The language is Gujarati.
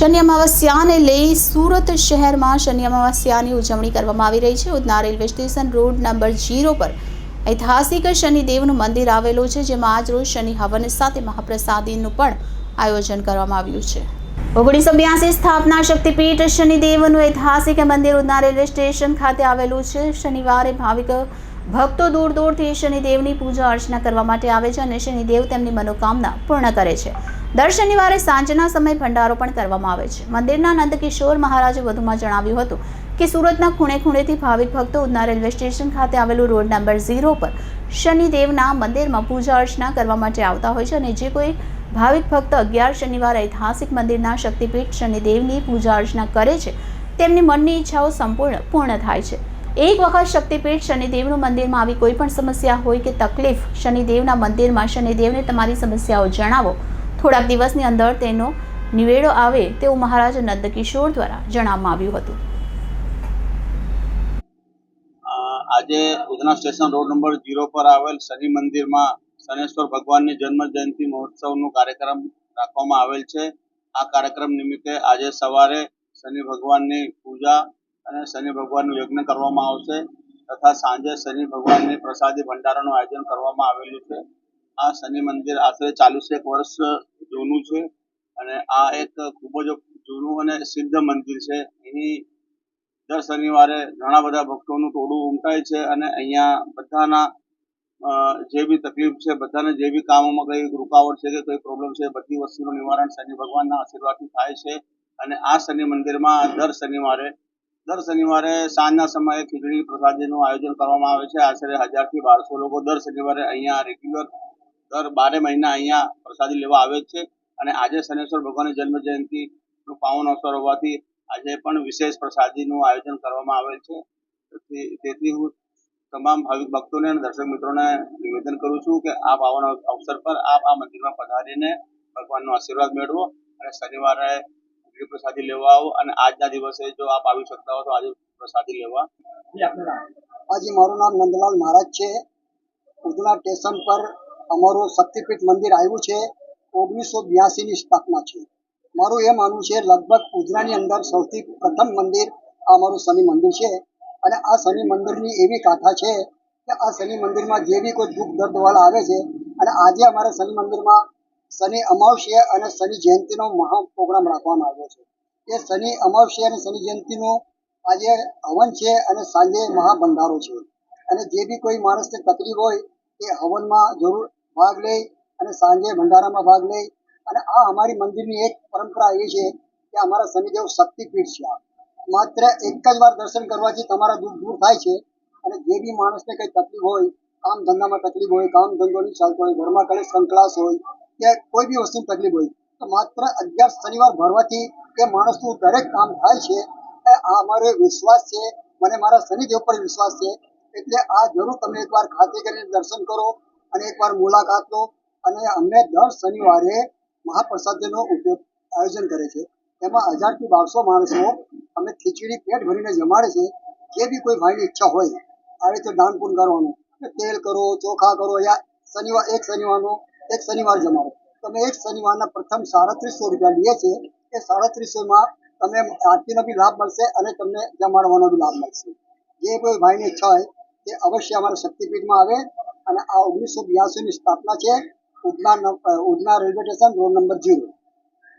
શનિ અમાવસ્યાને લઈ સુરત શહેરમાં શનિ અમાવસ્યાની ઉજવણી કરવામાં આવી રહી છે. Udhna railway station road number zero પર ઐતિહાસિક શનિદેવનું મંદિર આવેલું છે, જેમાં આજરોજ શનિ હવન સાથે મહાપ્રસાદીનું પણ આયોજન કરવામાં આવ્યું છે. ઓગણીસો બ્યાસી સ્થાપના શક્તિપીઠ શનિદેવનું ઐતિહાસિક મંદિર ઉધના રેલવે સ્ટેશન ખાતે આવેલું છે. શનિવારે ભાવિક ભક્તો દૂર દૂરથી શનિદેવની પૂજા અર્ચના કરવા માટે આવે છે અને શનિદેવ તેમની મનોકામના પૂર્ણ કરે છે. દર શનિવારે સાંજના સમયે ભંડારો પણ કરવામાં આવે છે. મંદિરના નંદકિશોર મહારાજે વધુમાં જણાવ્યું હતું કે સુરતના ખૂણે ખૂણેથી ભાવિક ભક્તો ઉધના રેલવે સ્ટેશન ખાતે આવેલું રોડ નંબર ઝીરો પર શનિદેવના મંદિરમાં પૂજા અર્ચના કરવા માટે આવતા હોય છે અને જે કોઈ ભાવિક ભક્ત અગિયાર શનિવાર ઐતિહાસિક મંદિરના શક્તિપીઠ શનિદેવની પૂજા અર્ચના કરે છે, તેમની મનની ઈચ્છાઓ સંપૂર્ણ પૂર્ણ થાય છે. એક વખત શક્તિપીઠ શનિદેવનું મંદિરમાં આવી કોઈ પણ સમસ્યા હોય કે તકલીફ, શનિદેવના મંદિરમાં શનિદેવને તમારી સમસ્યાઓ જણાવો. થોડાક દિવસની અંદર તેનો નિવેડો આવે તેવું મહારાજ નંદકિશોર દ્વારા જણાવવામાં આવ્યું હતું. આજે Udhna station road number zero પર આવેલ શનિ મંદિરમાં શનેશ્વર ભગવાનની જન્મ જયંતિ મહોત્સવનો કાર્યક્રમ રાખવામાં આવેલ છે. આ કાર્યક્રમ નિમિત્તે આજે સવારે શનિ ભગવાનની પૂજા અને શનિ ભગવાનનું યજ્ઞ કરવામાં આવશે તથા સાંજે શનિ ભગવાનની પ્રસાદી ભંડારાનું આયોજન કરવામાં આવેલું છે. આ શનિ મંદિર આશરે ચાલીસેક વર્ષ જૂનું છે અને આ એક ખૂબ જ જૂનું અને સિદ્ધ મંદિર છે. એની દર શનિવારે ઘણા બધા ભક્તોનું ટોળું ઉમટાય છે અને અહીંયા બધાના જે બી તકલીફ છે, બધાને જે બી કામોમાં કઈ રૂકાવટ છે કે કઈ પ્રોબ્લેમ છે, બધી વસ્તુનું નિવારણ શનિ ભગવાનના આશીર્વાદથી થાય છે. અને આ શનિ મંદિરમાં દર શનિવારે દર શનિવારે સાંજના સમયે ખીચડી પ્રસાદીનું આયોજન કરવામાં આવે છે. આશરે હજારથી બારસો લોકો દર શનિવારે અહીંયા રેગ્યુલર દર બારે મહિના અહીંયા પ્રસાદી લેવા આવે છે. અને આજે શનેશ્વર ભગવાનની જન્મ જયંતિનું પાવન અવસર હોવાથી આજે પણ વિશેષ પ્રસાદીનું આયોજન કરવામાં આવે છે. તેથી હું તમામ ભાવિક ભક્તોને અને દર્શક મિત્રોને નિવેદન કરું છું કે આ પાવન અવસર પર આપ આ મંદિરમાં પધારીને ભગવાનનો આશીર્વાદ મેળવો અને શનિવારે ખીચડી પ્રસાદી લેવા આવો અને આજના દિવસે જો આપ આવી શકતા હો તો આજે પ્રસાદી લેવા. હાજી, મારું નામ નંદલાલ મહારાજ છે. ઉધના સ્ટેશન પર અમારું શક્તિપીઠ મંદિર આવ્યું છે. ઓગણીસો બ્યાસીની સ્થાપના છે. મારું એ માનવું છે, લગભગ ઉધનાની અંદર સૌથી પ્રથમ મંદિર આ અમારું શનિ મંદિર છે. અને આ શનિ મંદિરની એવી કાથા છે કે આ શનિ મંદિરમાં જે બી કોઈ દુઃખ દર્દવાળા આવે છે અને આજે અમારા શનિ મંદિરમાં શનિ અમાવસ્યા અને શનિ જયંતિનો મહા પ્રોગ્રામ રાખવામાં આવ્યો છે. એ શનિ અમાવસ્યા અને શનિ જયંતિનું આજે હવન છે અને સાંજે મહાભંડારો છે. અને જે બી કોઈ માણસને તકલીફ હોય, એ હવનમાં જરૂર ભાગ લે અને સાંજે ભંડારામાં ભાગ લે અને આ અમારી મંદિરની એક પરંપરા એવી છે કે અમારા શનિદેવ શક્તિપીઠ છે. માત્ર એક જ વાર દર્શન કરવાથી તમારા દુઃખ દૂર થાય છે અને જે બી માણસને કંઈ તકલીફ હોય, કામ ધંધામાં તકલીફ હોય, કામ ધંધો નહીં ચાલતો હોય, ઘરમાં કલેશ સંકળાશ હોય કે કોઈ બી વસ્તુની તકલીફ હોય, તો માત્ર અગિયાર શનિવાર ભરવાથી એ માણસનું દરેક કામ થાય છે. આ અમારો વિશ્વાસ છે. મને મારા શનિદેવ પર વિશ્વાસ છે. એટલે આ જરૂર તમે એકવાર ખાતરી કરીને દર્શન કરો અને એકવાર મુલાકાત લો. અને અમને દર શનિવારે મહાપ્રસાદનો ઉપયોગ આયોજન કરે છે. એમાં હજારથી બારસો માણસો અમે ખીચડી પેટ ભરીને જમાડે છે. જે બી કોઈ ભાઈની ઈચ્છા હોય, આવી રીતે દાન પૂન કરવાનું. તેલ કરો, ચોખા કરો, યા શનિવાર, એક શનિવારનો એક શનિવાર જમાડો તમે એક શનિવારના પ્રથમ સાડત્રીસો રૂપિયા લઈએ છીએ એ સાડત્રીસોમાં તમે આરતીનો બી લાભ મળશે અને તમને જમાડવાનો બી લાભ મળશે. જે કોઈ ભાઈની ઈચ્છા હોય તે અવશ્ય અમારા શક્તિપીઠમાં આવે અને આ ઓગણીસો બ્યાસીની સ્થાપના છે. Udhna Udhna railway station road number zero.